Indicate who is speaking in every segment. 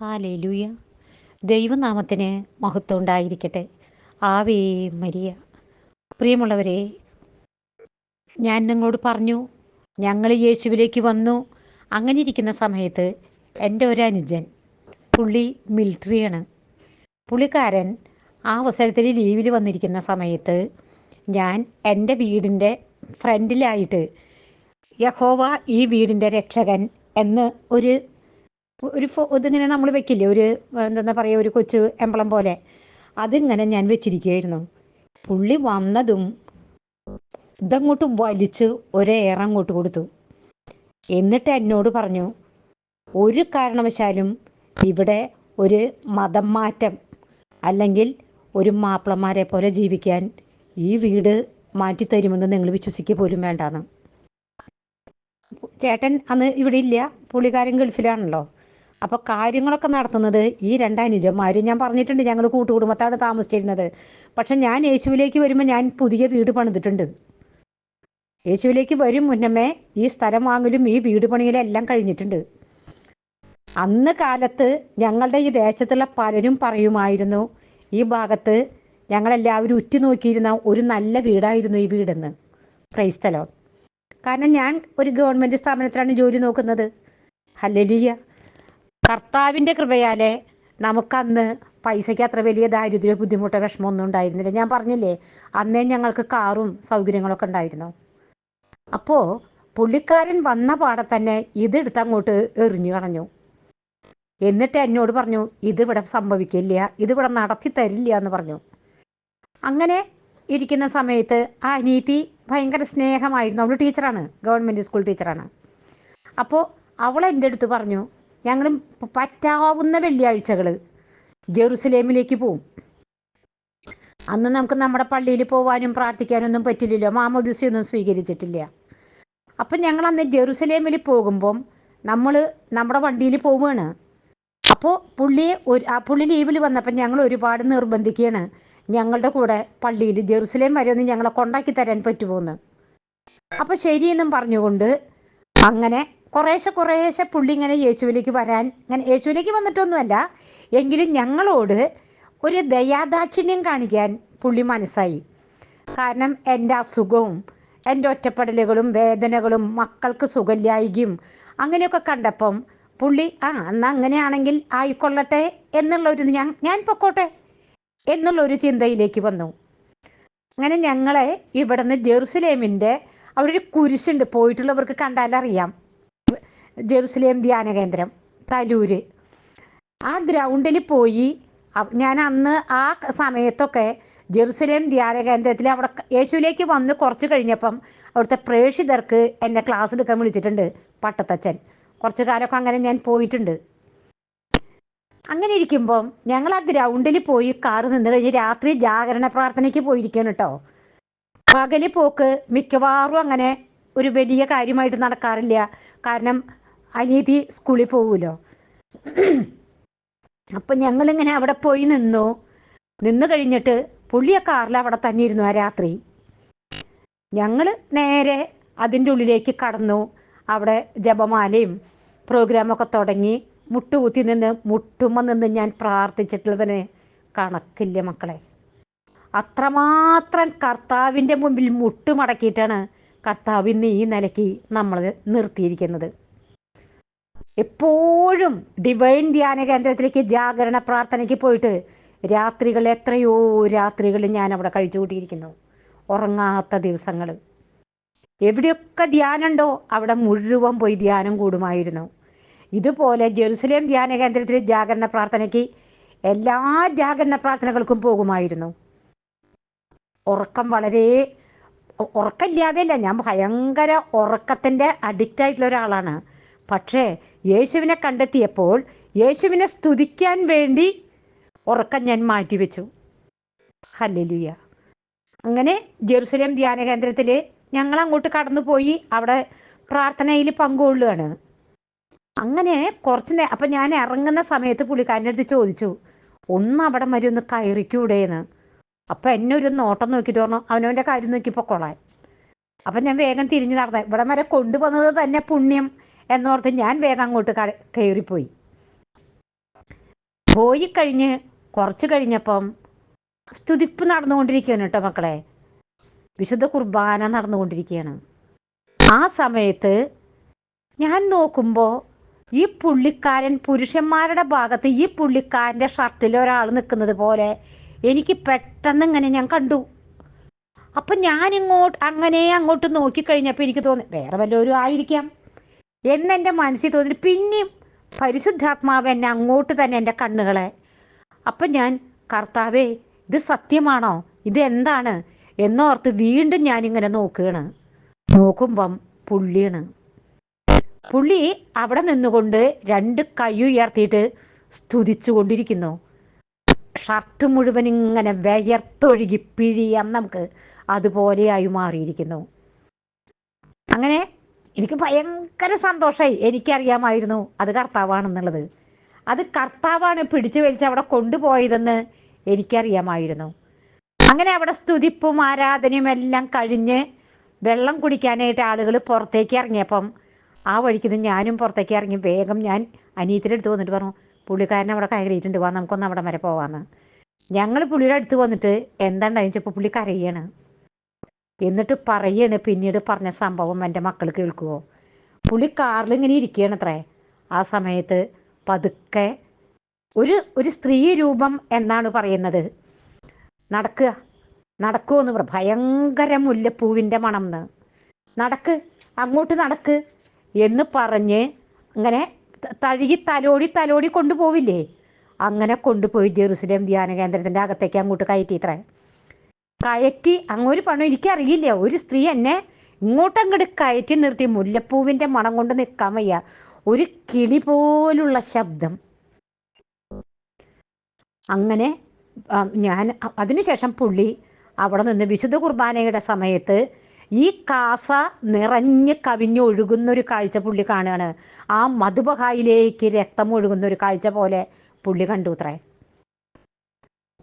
Speaker 1: Hallelujah. ദൈവനാമത്തിന് മഹത്വം ഉണ്ടായിരിക്കട്ടെ. ആവേ മരിയ. പ്രിയമുള്ളവരെ ഞാൻ നിങ്ങളോട് പറഞ്ഞു ഞങ്ങൾ യേശുവിലേക്ക് വന്നു. അങ്ങനെ ഇരിക്കുന്ന സമയത്ത് എന്റെ ഒരു അനുജൻ പുള്ളി മിലിറ്ററിയാണ്. പുള്ളിക്കാരൻ ആ അവസരത്തിൽ ലീവിൽ വന്നിരിക്കുന്ന സമയത്ത് ഞാൻ എന്റെ വീടിന്റെ ഫ്രണ്ടിലായിട്ട് യഹോവ ഈ വീടിന്റെ രക്ഷകൻ എന്ന് ഒരു ഒരു ഫോ ഇതിങ്ങനെ നമ്മൾ വെക്കില്ലേ? ഒരു എന്താ പറയുക ഒരു കൊച്ചു എംബളം പോലെ. അതിങ്ങനെ ഞാൻ വെച്ചിരിക്കുകയായിരുന്നു. പുള്ളി വന്നതും ഇതങ്ങോട്ട് വലിച്ച് ഒരേറെ അങ്ങോട്ട് കൊടുത്തു. എന്നിട്ട് എന്നോട് പറഞ്ഞു ഒരു കാരണവശാലും ഇവിടെ ഒരു മതം മാറ്റം അല്ലെങ്കിൽ ഒരു മാപ്പിളമാരെ പോലെ ജീവിക്കാൻ ഈ വീട് മാറ്റിത്തരുമെന്ന് നിങ്ങൾ വിശ്വസിക്കുക പോലും വേണ്ടാന്ന്. ചേട്ടൻ അന്ന് ഇവിടെ ഇല്ല. പുള്ളിക്കാരൻ ഗൾഫിലാണല്ലോ. അപ്പോൾ കാര്യങ്ങളൊക്കെ നടത്തുന്നത് ഈ രണ്ട് അനുജന്മാരും ഞാൻ പറഞ്ഞിട്ടുണ്ട് ഞങ്ങൾ കൂട്ടുകുടുംബത്താണ് താമസിച്ചിരുന്നത്. പക്ഷെ ഞാൻ യേശുവിലേക്ക് വരുമ്പോൾ ഞാൻ പുതിയ വീട് പണിതിട്ടുണ്ട്. യേശുവിലേക്ക് വരും മുന്നമേ ഈ സ്ഥലം വാങ്ങലും ഈ വീട് പണിയിലും എല്ലാം കഴിഞ്ഞിട്ടുണ്ട്. അന്ന് കാലത്ത് ഞങ്ങളുടെ ഈ ദേശത്തുള്ള പലരും പറയുമായിരുന്നു ഈ ഭാഗത്ത് ഞങ്ങളെല്ലാവരും ഉറ്റുനോക്കിയിരുന്ന ഒരു നല്ല വീടായിരുന്നു ഈ വീടെന്ന്. ക്രൈസ്തലോ കാരണം ഞാൻ ഒരു ഗവൺമെന്റ് സ്ഥാപനത്തിലാണ് ജോലി നോക്കുന്നത്. ഹല്ലലിയ. കർത്താവിന്റെ കൃപയാലെ നമുക്കന്ന് പൈസയ്ക്ക് അത്ര വലിയ ദാരിദ്ര്യ ബുദ്ധിമുട്ടോ വിഷമമൊന്നും ഉണ്ടായിരുന്നില്ല. ഞാൻ പറഞ്ഞില്ലേ അന്നേ ഞങ്ങൾക്ക് കാറും സൗകര്യങ്ങളൊക്കെ ഉണ്ടായിരുന്നു. അപ്പോൾ പുള്ളിക്കാരൻ വന്ന പാടെ തന്നെ ഇതെടുത്ത് അങ്ങോട്ട് എറിഞ്ഞു കളഞ്ഞു. എന്നിട്ട് എന്നോട് പറഞ്ഞു ഇതിവിടെ സംഭവിക്കില്ല ഇതിവിടെ നടത്തി തരില്ല എന്ന് പറഞ്ഞു. അങ്ങനെ ഇരിക്കുന്ന സമയത്ത് ആ അനീതി ഭയങ്കര സ്നേഹമായിരുന്നു. അവൾ ടീച്ചറാണ് ഗവൺമെന്റ് സ്കൂൾ ടീച്ചറാണ്. അപ്പോൾ അവൾ എന്റെ അടുത്ത് പറഞ്ഞു ഞങ്ങൾ പറ്റാവുന്ന വെള്ളിയാഴ്ചകൾ ജെറുസലേമിലേക്ക് പോവും. അന്ന് നമുക്ക് നമ്മുടെ പള്ളിയിൽ പോവാനും പ്രാർത്ഥിക്കാനൊന്നും പറ്റില്ലല്ലോ. മാമോദിസയൊന്നും സ്വീകരിച്ചിട്ടില്ല. അപ്പം ഞങ്ങൾ അന്ന് ജെറുസലേമിൽ പോകുമ്പം നമ്മൾ നമ്മുടെ വണ്ടിയിൽ പോവുകയാണ് അപ്പോൾ പുള്ളിയെ ഒരു ആ പുള്ളി ലീവിൽ വന്നപ്പോൾ ഞങ്ങൾ ഒരുപാട് നിർബന്ധിക്കുകയാണ് ഞങ്ങളുടെ കൂടെ പള്ളിയിൽ ജെറുസലേം വരെ ഒന്ന് ഞങ്ങളെ കൊണ്ടാക്കി തരാൻ പറ്റുമോ എന്ന് അപ്പോൾ ശരിയെന്നും പറഞ്ഞുകൊണ്ട് അങ്ങനെ കുറേശ്ശെ കുറേശ്ശെ പുള്ളി ഇങ്ങനെ യേശുവിലേക്ക് വരാൻ ഇങ്ങനെ യേശുവിലേക്ക് വന്നിട്ടൊന്നുമല്ല എങ്കിലും ഞങ്ങളോട് ഒരു ദയാദാക്ഷിണ്യം കാണിക്കാൻ പുള്ളി മനസ്സായി. കാരണം എന്റെ അസുഖവും എന്റെ ഒറ്റപ്പെടലുകളും വേദനകളും മക്കൾക്ക് സുഖമില്ലായികയും അങ്ങനെയൊക്കെ കണ്ടപ്പം പുള്ളി ആ എന്നാൽ അങ്ങനെയാണെങ്കിൽ ആയിക്കൊള്ളട്ടെ എന്നുള്ളൊരു ഞാൻ ഞാൻ പൊക്കോട്ടെ എന്നുള്ളൊരു ചിന്തയിലേക്ക് വന്നു. അങ്ങനെ ഞങ്ങളെ ഇവിടുന്ന് ജെറുസലേമിന്റെ അവിടെ ഒരു കുരിശുണ്ട് പോയിട്ടുള്ളവർക്ക് കണ്ടാലറിയാം. ജെറുസലേം ധ്യാന കേന്ദ്രം തലൂര്. ആ ഗ്രൗണ്ടിൽ പോയി ഞാൻ അന്ന് ആ സമയത്തൊക്കെ ജെറുസലേം ധ്യാന കേന്ദ്രത്തിൽ അവിടെ യേശുവിലേക്ക് വന്ന് കുറച്ച് കഴിഞ്ഞപ്പം അവിടുത്തെ പ്രേക്ഷിതർക്ക് എന്നെ ക്ലാസ് എടുക്കാൻ വിളിച്ചിട്ടുണ്ട് പട്ടത്തച്ഛൻ. കുറച്ച് കാലമൊക്കെ അങ്ങനെ ഞാൻ പോയിട്ടുണ്ട്. അങ്ങനെ ഇരിക്കുമ്പം ഞങ്ങൾ ആ ഗ്രൗണ്ടിൽ പോയി കാറ് നിന്ന് കഴിഞ്ഞ് രാത്രി ജാഗരണ പ്രാർത്ഥനയ്ക്ക് പോയിരിക്കണം കേട്ടോ. പകൽ പോക്ക് മിക്കവാറും അങ്ങനെ ഒരു വലിയ കാര്യമായിട്ട് നടക്കാറില്ല. കാരണം അനീതി സ്കൂളിൽ പോകുമല്ലോ അപ്പം ഞങ്ങളിങ്ങനെ അവിടെ പോയി നിന്നു. നിന്ന് കഴിഞ്ഞിട്ട് പുള്ളി ആ കാറിൽ അവിടെ തന്നെ ഇരുന്നു ആ രാത്രി. ഞങ്ങൾ നേരെ അതിന്റെ ഉള്ളിലേക്ക് കടന്നു. അവിടെ ജപമാലയും പ്രോഗ്രാമൊക്കെ തുടങ്ങി. മുട്ടുകുത്തി നിന്ന് മുട്ടുമ്പോൾ നിന്ന് ഞാൻ പ്രാർത്ഥിച്ചിട്ടുള്ളതിന് കണക്കില്ല മക്കളെ. അത്രമാത്രം കർത്താവിന്റെ മുമ്പിൽ മുട്ടുമടക്കിയിട്ടാണ് കർത്താവ് ഇന്ന് ഈ നിലയ്ക്ക് നമ്മൾ നിർത്തിയിരിക്കുന്നത്. എപ്പോഴും ഡിവൈൻ ധ്യാന കേന്ദ്രത്തിലേക്ക് ജാഗരണ പ്രാർത്ഥനയ്ക്ക് പോയിട്ട് രാത്രികൾ എത്രയോ രാത്രികൾ ഞാൻ അവിടെ കഴിച്ചു കൂട്ടിയിരിക്കുന്നു ഉറങ്ങാത്ത ദിവസങ്ങൾ എവിടെയൊക്കെ ധ്യാനമുണ്ടോ അവിടെ മുഴുവൻ പോയി ധ്യാനം കൂടുമായിരുന്നു. ഇതുപോലെ ജെറുസലേം ധ്യാന കേന്ദ്രത്തിൽ ജാഗരണ പ്രാർത്ഥനയ്ക്ക് എല്ലാ ജാഗരണ പ്രാർത്ഥനകൾക്കും പോകുമായിരുന്നു. ഉറക്കം വളരെ ഉറക്കമില്ലാതെയല്ല ഞാൻ ഭയങ്കര ഉറക്കത്തിന്റെ അഡിക്റ്റ് ആയിട്ടുള്ള ഒരാളാണ്. പക്ഷേ യേശുവിനെ കണ്ടെത്തിയപ്പോൾ യേശുവിനെ സ്തുതിക്കാൻ വേണ്ടി ഉറക്കം ഞാൻ മാറ്റിവെച്ചു. ഹല്ലേലൂയ. അങ്ങനെ ജെറുസലേം ധ്യാന കേന്ദ്രത്തിൽ ഞങ്ങൾ അങ്ങോട്ട് കടന്നു പോയി അവിടെ പ്രാർത്ഥനയിൽ പങ്കുകൊള്ളുകയാണ്. അങ്ങനെ കുറച്ച് നേ അപ്പം ഞാൻ ഇറങ്ങുന്ന സമയത്ത് പുള്ളിക്കാരന്റെ അടുത്ത് ചോദിച്ചു ഒന്ന് അവിടെ വരെ ഒന്ന് കയറിക്കൂടേന്ന്. അപ്പം എന്നെ ഒരു നോട്ടം നോക്കിയിട്ട് പറഞ്ഞു അവനവന്റെ കാര്യം നോക്കിയപ്പോൾ കൊള്ളാൻ അപ്പം ഞാൻ വേഗം തിരിഞ്ഞു നടന്നത് ഇവിടെ വരെ കൊണ്ടുവന്നത് തന്നെ പുണ്യം. എന്നോർത്ത് ഞാൻ വേഗം അങ്ങോട്ട് കയറിപ്പോയി പോയി കഴിഞ്ഞ് കുറച്ച് കഴിഞ്ഞപ്പം സ്തുതിപ്പ് നടന്നുകൊണ്ടിരിക്കുകയാണ് കേട്ടോ മക്കളെ. വിശുദ്ധ കുർബാന നടന്നുകൊണ്ടിരിക്കുകയാണ്. ആ സമയത്ത് ഞാൻ നോക്കുമ്പോൾ ഈ പുള്ളിക്കാരൻ പുരുഷന്മാരുടെ ഭാഗത്ത് ഈ പുള്ളിക്കാരന്റെ ഷർട്ടിൽ ഒരാൾ നിൽക്കുന്നത് പോലെ എനിക്ക് പെട്ടെന്ന് ഇങ്ങനെ ഞാൻ കണ്ടു. അപ്പം ഞാൻ ഇങ്ങോട്ട് അങ്ങനെ അങ്ങോട്ട് നോക്കിക്കഴിഞ്ഞപ്പോൾ എനിക്ക് തോന്നി വേറെ വല്ലവരും ആയിരിക്കാം. എന്നെന്റെ മനസ്സിൽ തോന്നി പിന്നെയും പരിശുദ്ധാത്മാവ് എന്നെ അങ്ങോട്ട് തന്നെ എന്റെ കണ്ണുകളെ. അപ്പം ഞാൻ കർത്താവേ ഇത് സത്യമാണോ? ഇത് എന്താണ്? എന്നോർത്ത് വീണ്ടും ഞാനിങ്ങനെ നോക്കുകയാണ്. നോക്കുമ്പം പുള്ളിയാണ്. പുള്ളി അവിടെ നിന്നുകൊണ്ട് രണ്ട് കൈ ഉയർത്തിയിട്ട് സ്തുതിച്ചു കൊണ്ടിരിക്കുന്നു. ഷർട്ട് മുഴുവൻ ഇങ്ങനെ വിയർത്തൊഴുകി പിഴിയാം നമുക്ക്. അതുപോലെയായി മാറിയിരിക്കുന്നു. അങ്ങനെ എനിക്ക് ഭയങ്കര സന്തോഷമായി എനിക്കറിയാമായിരുന്നു അത് കർത്താവാണെന്നുള്ളത്. അത് കർത്താവാണ് പിടിച്ചു വലിച്ച് അവിടെ കൊണ്ടുപോയതെന്ന് എനിക്കറിയാമായിരുന്നു. അങ്ങനെ അവിടെ സ്തുതിപ്പും ആരാധനയും എല്ലാം കഴിഞ്ഞ് വെള്ളം കുടിക്കാനായിട്ട് ആളുകൾ പുറത്തേക്ക് ഇറങ്ങിയപ്പം ആ വഴിക്ക് ഞാനും പുറത്തേക്ക് ഇറങ്ങി വേഗം ഞാൻ അനിയത്തിന്റെ അടുത്ത് വന്നിട്ട് പറഞ്ഞു പുള്ളിക്കാരൻ അവിടെ കയറിയിട്ടുണ്ട് വാ നമുക്കൊന്ന് അവിടെ വരെ പോവാന്ന്. ഞങ്ങൾ പുള്ളിയുടെ അടുത്ത് വന്നിട്ട് എന്താണ്ടായി വെച്ചപ്പോൾ പുള്ളി കരയാണ്. എന്നിട്ട് പറയാണ് പിന്നീട് പറഞ്ഞ സംഭവം എന്റെ മക്കൾ കേൾക്കുമോ പുള്ളി കാറിൽ ഇങ്ങനെ ഇരിക്കുകയാണ് അത്രേ ആ സമയത്ത് പതുക്കെ ഒരു ഒരു സ്ത്രീ രൂപം എന്നാണ് പറയുന്നത്. നടക്കുക നടക്കുമെന്ന് പറ. ഭയങ്കര മുല്ലപ്പൂവിന്റെ മണം എന്ന് നടക്ക് അങ്ങോട്ട് നടക്ക് എന്ന് പറഞ്ഞ് അങ്ങനെ തഴുകി തലോടി തലോടി കൊണ്ടുപോവില്ലേ? അങ്ങനെ കൊണ്ടുപോയി ജെറുസലേം ധ്യാന കേന്ദ്രത്തിന്റെ അകത്തേക്ക് അങ്ങോട്ട് കയറ്റി ഇത്രേ കയറ്റി അങ്ങൊരു പണം എനിക്കറിയില്ല. ഒരു സ്ത്രീ എന്നെ ഇങ്ങോട്ടങ്ങോട്ട് കയറ്റി നിർത്തി. മുല്ലപ്പൂവിന്റെ മണം കൊണ്ട് നിൽക്കാൻ വയ്യ. ഒരു കിളി പോലുള്ള ശബ്ദം. അങ്ങനെ ഞാൻ അതിനുശേഷം പുള്ളി അവിടെ നിന്ന് വിശുദ്ധ കുർബാനയുടെ സമയത്ത് ഈ കാസ നിറഞ്ഞ് കവിഞ്ഞൊഴുകുന്നൊരു കാഴ്ച പുള്ളി കാണുകയാണ്. ആ മധുബഹായിലേക്ക് രക്തം ഒഴുകുന്ന ഒരു കാഴ്ച പോലെ പുള്ളി കണ്ടു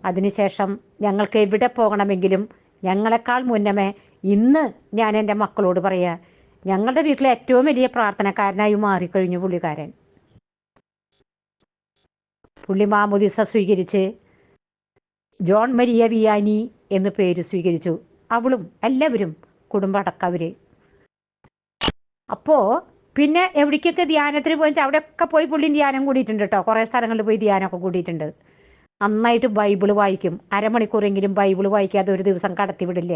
Speaker 1: അതിനുശേഷം ഞങ്ങൾക്ക് എവിടെ പോകണമെങ്കിലും ഞങ്ങളെക്കാൾ മുന്നമേ ഇന്ന് ഞാൻ എന്റെ മക്കളോട് പറയുക ഞങ്ങളുടെ വീട്ടിലെ ഏറ്റവും വലിയ പ്രാർത്ഥനക്കാരനായി മാറിക്കഴിഞ്ഞു പുള്ളിക്കാരൻ. പുള്ളി മാമുദിസ സ്വീകരിച്ച് ജോൺ മരിയ വിയാനി എന്ന് പേര് സ്വീകരിച്ചു. അവളും എല്ലാവരും കുടുംബടക്കവര് അപ്പോൾ പിന്നെ എവിടേക്കൊക്കെ ധ്യാനത്തിന് പോയിട്ട് അവിടെയൊക്കെ പോയി പുള്ളി ധ്യാനം കൂടിയിട്ടുണ്ട് കേട്ടോ. കുറേ സ്ഥലങ്ങളിൽ പോയി ധ്യാനമൊക്കെ കൂടിയിട്ടുണ്ട്. നന്നായിട്ട് ബൈബിൾ വായിക്കും. അരമണിക്കൂറെങ്കിലും ബൈബിൾ വായിക്കാതെ ഒരു ദിവസം കടത്തിവിടില്ല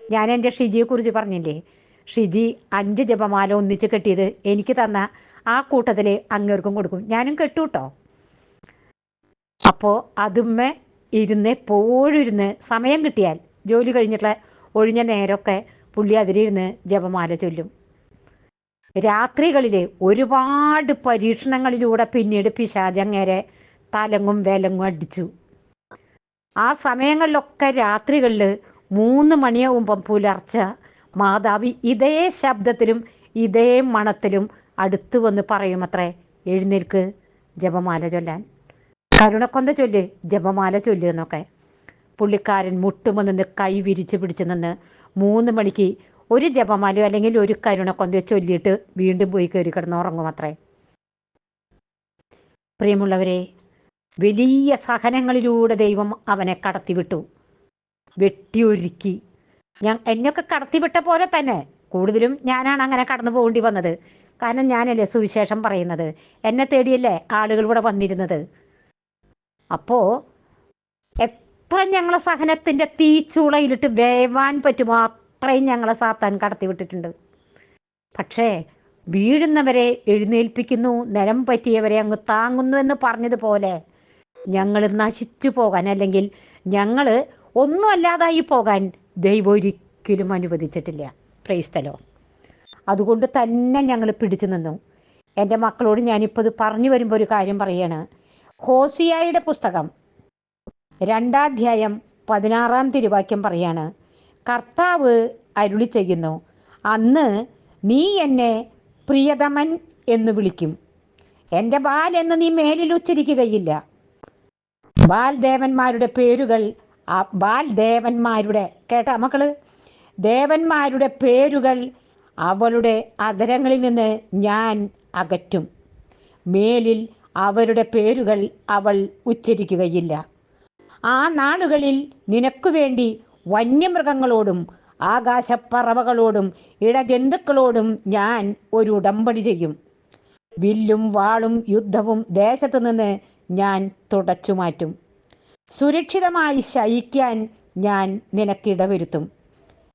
Speaker 1: ഞാൻ എന്റെ ഷിജിയെക്കുറിച്ച് പറഞ്ഞില്ലേ? ഷിജി അഞ്ച് ജപമാല ഒന്നിച്ച് കെട്ടിയത് എനിക്ക് തന്ന ആ കൂട്ടത്തിൽ അങ്ങേർക്കും കൊടുക്കും. ഞാനും കെട്ടു കേട്ടോ അപ്പോൾ അതുമ്മേ ഇരുന്ന് എപ്പോഴും ഇരുന്ന് സമയം കിട്ടിയാൽ ജോലി കഴിഞ്ഞിട്ടുള്ള ഒഴിഞ്ഞ നേരമൊക്കെ പുള്ളി അതിലിരുന്ന് ജപമാല ചൊല്ലും. രാത്രികളിൽ ഒരുപാട് പരീക്ഷണങ്ങളിലൂടെ പിന്നീട് പിശാചങ്ങേരെ തലങ്ങും വേലങ്ങും അടിച്ചു. ആ സമയങ്ങളിലൊക്കെ രാത്രികളിൽ മൂന്ന് മണിയാവുമ്പം പുലർച്ച മാതാവി ഇതേ ശബ്ദത്തിലും ഇതേ മണത്തിലും അടുത്തു വന്ന് പറയുമത്രേ എഴുന്നേൽക്ക് ജപമാല ചൊല്ലാൻ. കരുണക്കൊന്ത ചൊല്ല് ജപമാല ചൊല്ല് എന്നൊക്കെ. പുള്ളിക്കാരൻ മുട്ടുമ്പോൾ നിന്ന് കൈ വിരിച്ച് പിടിച്ച് നിന്ന് മൂന്ന് മണിക്ക് ഒരു ജപമാലയോ അല്ലെങ്കിൽ ഒരു കരുണക്കൊന്തയോ ചൊല്ലിയിട്ട് വീണ്ടും പോയി കയറി കിടന്ന് ഉറങ്ങും അത്രേ പ്രിയമുള്ളവരെ വലിയ സഹനങ്ങളിലൂടെ ദൈവം അവനെ കടത്തിവിട്ടു. വെട്ടിയൊരുക്കി. ഞാൻ എന്നെയൊക്കെ കടത്തിവിട്ട പോലെ തന്നെ കൂടുതലും ഞാനാണ് അങ്ങനെ കടന്നു പോകേണ്ടി വന്നത്. കാരണം ഞാനല്ലേ സുവിശേഷം പറയുന്നത്. എന്നെ തേടിയല്ലേ ആളുകൾ ഇവിടെ വന്നിരുന്നത്. അപ്പോൾ എത്ര ഞങ്ങളെ സഹനത്തിന്റെ തീച്ചൂളയിലിട്ട് വേവാൻ പറ്റുമോ അത്രയും ഞങ്ങളെ സാത്താൻ കടത്തിവിട്ടിട്ടുണ്ട്. പക്ഷേ വീഴുന്നവരെ എഴുന്നേൽപ്പിക്കുന്നു നിലം പറ്റിയവരെ അങ്ങ് താങ്ങുന്നു എന്ന് പറഞ്ഞതുപോലെ ഞങ്ങൾ നശിച്ചു പോകാൻ അല്ലെങ്കിൽ ഞങ്ങൾ ഒന്നും അല്ലാതായി പോകാൻ ദൈവം ഒരിക്കലും അനുവദിച്ചിട്ടില്ല. പ്രൈസ്തലോ അതുകൊണ്ട് തന്നെ ഞങ്ങൾ പിടിച്ചു നിന്നു. എന്റെ മക്കളോട് ഞാനിപ്പോൾ ഇത് പറഞ്ഞു വരുമ്പോൾ ഒരു കാര്യം പറയാണ്. ഹോസിയായുടെ പുസ്തകം രണ്ടാധ്യായം പതിനാറാം തിരുവാക്യം പറയാണ്. കർത്താവ് അരുളി ചെയ്യുന്നു അന്ന് നീ എന്നെ പ്രിയതമൻ എന്ന് വിളിക്കും. എന്റെ ബാൽ എന്ന് നീ മേലിൽ ഉച്ചരിക്കുകയില്ല. ബാൽ ദേവന്മാരുടെ പേരുകൾ ആ ബാൽദേവന്മാരുടെ കേട്ട മക്കൾ? ദേവന്മാരുടെ പേരുകൾ അവളുടെ അതരങ്ങളിൽ നിന്ന് ഞാൻ അകറ്റും. മേലിൽ അവരുടെ പേരുകൾ അവൾ ഉച്ചരിക്കുകയില്ല. ആ നാളുകളിൽ നിനക്കു വേണ്ടി വന്യമൃഗങ്ങളോടും ആകാശപ്പറവകളോടും ഇടജന്തുക്കളോടും ഞാൻ ഒരു ഉടമ്പടി ചെയ്യും. വില്ലും വാളും യുദ്ധവും ദേശത്തു നിന്ന് ഞാൻ തുടച്ചു മാറ്റും. സുരക്ഷിതമായി ശയിക്കാൻ ഞാൻ നിനക്കിടവരുത്തും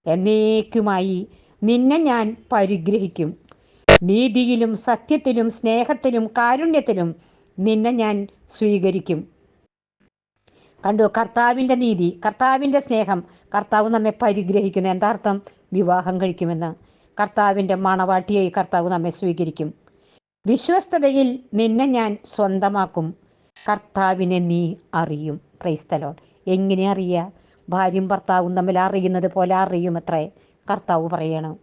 Speaker 1: എന്നേക്കുമായി നിന്നെ ഞാൻ പരിഗ്രഹിക്കും. നീതിയിലും സത്യത്തിലും സ്നേഹത്തിലും കാരുണ്യത്തിലും നിന്നെ ഞാൻ സ്വീകരിക്കും. കണ്ടു കർത്താവിന്റെ നീതി കർത്താവിന്റെ സ്നേഹം. കർത്താവ് നമ്മെ പരിഗ്രഹിക്കുന്നു. എന്താർത്ഥം വിവാഹം കഴിക്കുമെന്ന്. കർത്താവിന്റെ മണവാട്ടിയായി കർത്താവ് നമ്മെ സ്വീകരിക്കും. വിശ്വസ്തതയിൽ നിന്നെ ഞാൻ സ്വന്തമാക്കും. കർത്താവിനെ നീ അറിയും. ക്രൈസ്തലോൺ എങ്ങനെ അറിയുക ഭാര്യയും ഭർത്താവും തമ്മിൽ അറിയുന്നത് പോലെ അറിയും അത്രേ കർത്താവ് പറയണം.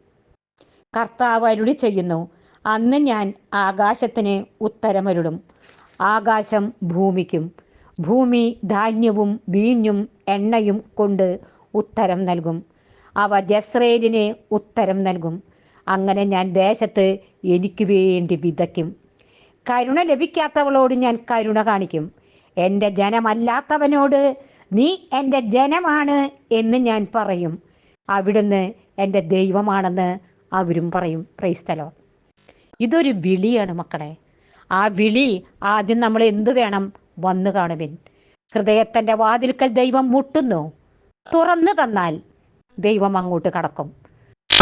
Speaker 1: കർത്താവ് അരുളി ചെയ്യുന്നു അന്ന് ഞാൻ ആകാശത്തിന് ഉത്തരമരുളും ആകാശം ഭൂമിക്കും. ഭൂമി ധാന്യവും വീഞ്ഞും എണ്ണയും കൊണ്ട് ഉത്തരം നൽകും. അവ ജസ്രേലിന് ഉത്തരം നൽകും. അങ്ങനെ ഞാൻ ദേശത്ത് എനിക്ക് വേണ്ടി വിതയ്ക്കും. കരുണ ലഭിക്കാത്തവളോട് ഞാൻ കരുണ കാണിക്കും. എന്റെ ജനമല്ലാത്തവനോട് നീ എന്റെ ജനമാണ് എന്ന് ഞാൻ പറയും. അവിടുന്ന് എന്റെ ദൈവമാണെന്ന് അവരും പറയും. പ്രൈസ്തലോ ഇതൊരു വിളിയാണ് മക്കളെ. ആ വിളി ആദ്യം നമ്മൾ എന്തു വേണം വന്നു കാണുവിൻ. ഹൃദയത്തിന്റെ വാതിൽക്കൽ ദൈവം മുട്ടുന്നു. തുറന്നു തന്നാൽ ദൈവം അങ്ങോട്ട് കടക്കും.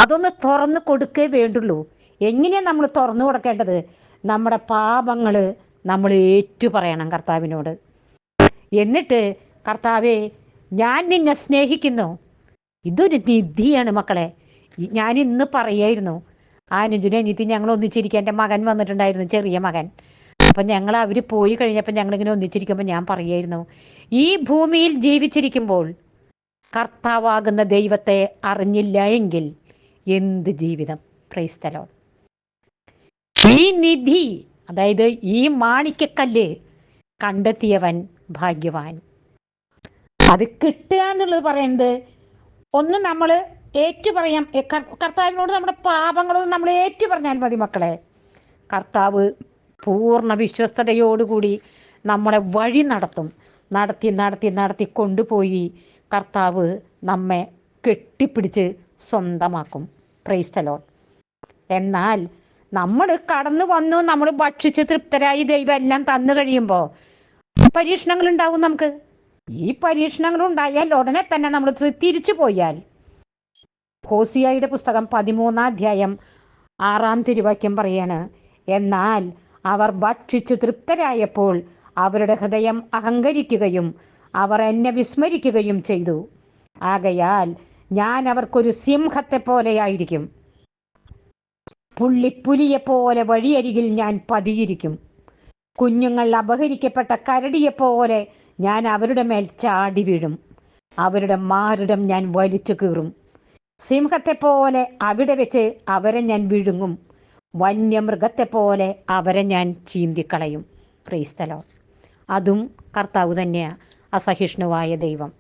Speaker 1: അതൊന്ന് തുറന്നു കൊടുക്കേ വേണ്ടുള്ളൂ. എങ്ങനെയാണ് നമ്മൾ തുറന്നു കൊടുക്കേണ്ടത്? നമ്മുടെ പാപങ്ങൾ നമ്മൾ ഏറ്റു പറയണം കർത്താവിനോട്. എന്നിട്ട് കർത്താവെ ഞാൻ നിന്നെ സ്നേഹിക്കുന്നു. ഇതൊരു നിധിയാണ് മക്കളെ. ഞാൻ ഇന്ന് പറയായിരുന്നു ആനുജുനും നിധി ഞങ്ങൾ ഒന്നിച്ചിരിക്കാൻ എന്റെ മകൻ വന്നിട്ടുണ്ടായിരുന്നു ചെറിയ മകൻ. അപ്പം ഞങ്ങൾ അവർ പോയി കഴിഞ്ഞപ്പോൾ ഞങ്ങളിങ്ങനെ ഒന്നിച്ചിരിക്കുമ്പോൾ ഞാൻ പറയായിരുന്നു ഈ ഭൂമിയിൽ ജീവിച്ചിരിക്കുമ്പോൾ കർത്താവാകുന്ന ദൈവത്തെ അറിഞ്ഞില്ല എങ്കിൽ എന്ത് ജീവിതം? ക്രൈസ്തലോ ഈ നിധി അതായത് ഈ മാണിക്കക്കല്ല് കണ്ടെത്തിയവൻ ഭാഗ്യവാൻ. അത് കിട്ടുക എന്നുള്ളത് പറയുന്നത് ഒന്ന് നമ്മൾ ഏറ്റു പറയാം കർത്താവിനോട് നമ്മുടെ പാപങ്ങളൊന്നും നമ്മൾ ഏറ്റു പറഞ്ഞാൽ മതി മക്കളെ. കർത്താവ് പൂർണ വിശ്വസ്തയോടുകൂടി നമ്മളെ വഴി നടത്തും. നടത്തി നടത്തി നടത്തി കൊണ്ടുപോയി കർത്താവ് നമ്മെ കെട്ടിപ്പിടിച്ച് സ്വന്തമാക്കും. പ്രൈസ്തലോൺ എന്നാൽ നമ്മൾ കടന്നു വന്നു നമ്മൾ ഭക്ഷിച്ച് തൃപ്തരായി ദൈവം എല്ലാം തന്നു കഴിയുമ്പോൾ പരീക്ഷണങ്ങൾ ഉണ്ടാവും നമുക്ക്. ഈ പരീക്ഷണങ്ങൾ ഉണ്ടായാൽ ഉടനെ തന്നെ നമ്മൾ തിരിച്ചു പോയാൽ. ഹോസിയായുടെ പുസ്തകം പതിമൂന്നാം അധ്യായം ആറാം തിരുവാക്യം പറയാണ് എന്നാൽ അവർ ഭക്ഷിച്ച് തൃപ്തരായപ്പോൾ അവരുടെ ഹൃദയം അഹങ്കരിക്കുകയും അവർ എന്നെ വിസ്മരിക്കുകയും ചെയ്തു. ആകയാൽ ഞാൻ അവർക്കൊരു സിംഹത്തെ പോലെയായിരിക്കും പുള്ളിപ്പുലിയെപ്പോലെ വഴിയരികിൽ ഞാൻ പതിയിരിക്കും. കുഞ്ഞുങ്ങൾ അപഹരിക്കപ്പെട്ട കരടിയെപ്പോലെ ഞാൻ അവരുടെ മേൽ ചാടി വീഴും. അവരുടെ മാറിടം ഞാൻ വലിച്ചു കീറും. സിംഹത്തെപ്പോലെ അവിടെ വെച്ച് അവരെ ഞാൻ വിഴുങ്ങും. വന്യമൃഗത്തെപ്പോലെ അവരെ ഞാൻ ചീന്തിക്കളയും. ക്രൈസ്തലോ അതും കർത്താവ് തന്നെയാണ് അസഹിഷ്ണുവായ ദൈവം.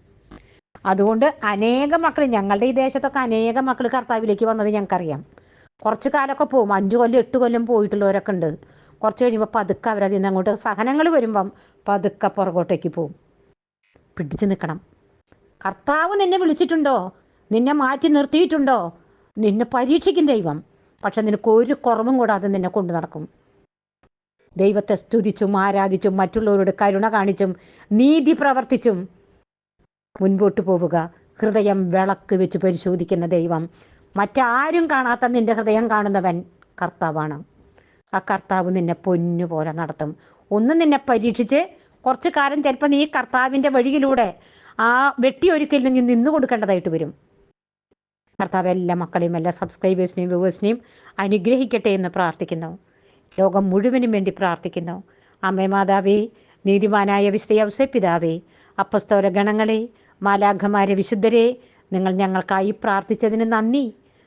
Speaker 1: അതുകൊണ്ട് അനേക മക്കൾ ഞങ്ങളുടെ ഈ ദേശത്തൊക്കെ അനേക മക്കൾ കർത്താവിലേക്ക് വന്നത് ഞങ്ങൾക്കറിയാം. കുറച്ച് കാലമൊക്കെ പോകും അഞ്ച് കൊല്ലം എട്ട് കൊല്ലം പോയിട്ടുള്ളവരൊക്കെ ഉണ്ട്. കുറച്ച് കഴിയുമ്പോൾ പതുക്കെ അവരതിൽ നിന്ന് അങ്ങോട്ട് സഹനങ്ങൾ വരുമ്പം പതുക്കെ പുറകോട്ടേക്ക് പോകും പിടിച്ചു നിൽക്കണം കർത്താവ് നിന്നെ വിളിച്ചിട്ടുണ്ടോ? നിന്നെ മാറ്റി നിർത്തിയിട്ടുണ്ടോ? നിന്നെ പരീക്ഷിക്കും ദൈവം. പക്ഷെ നിനക്ക് ഒരു കുറവും കൂടാതെ നിന്നെ കൊണ്ടു നടക്കും. ദൈവത്തെ സ്തുതിച്ചും ആരാധിച്ചും മറ്റുള്ളവരോട് കരുണ കാണിച്ചും നീതി പ്രവർത്തിച്ചും മുൻപോട്ട് പോവുക. ഹൃദയം വിളക്ക് വെച്ച് പരിശോധിക്കുന്ന ദൈവം മറ്റാരും കാണാത്ത നിന്റെ ഹൃദയം കാണുന്നവൻ കർത്താവാണ്. ആ കർത്താവ് നിന്നെ പൊന്നു പോലെ നടത്തും. ഒന്നും നിന്നെ പരീക്ഷിച്ച് കുറച്ച് കാലം ചിലപ്പോൾ നീ കർത്താവിന്റെ വഴിയിലൂടെ ആ വെട്ടി വെട്ടിയൊരുക്കലിൽ നീ നിന്നു കൊടുക്കേണ്ടതായിട്ട് വരും. കർത്താവ് എല്ലാ മക്കളെയും എല്ലാ സബ്സ്ക്രൈബേഴ്സിനെയും വ്യൂവേഴ്സിനെയും അനുഗ്രഹിക്കട്ടെ എന്ന് പ്രാർത്ഥിക്കുന്നു. ലോകം മുഴുവനും വേണ്ടി പ്രാർത്ഥിക്കുന്നു. അമ്മേ മാതാവേ നീതിമാനായ വിശുദ്ധ പിതാവേ അപ്പസ്തോര ഗണങ്ങളെ മാലാഖമാരെ വിശുദ്ധരെ നിങ്ങൾ ഞങ്ങൾക്കായി പ്രാർത്ഥിച്ചതിന് നന്ദി.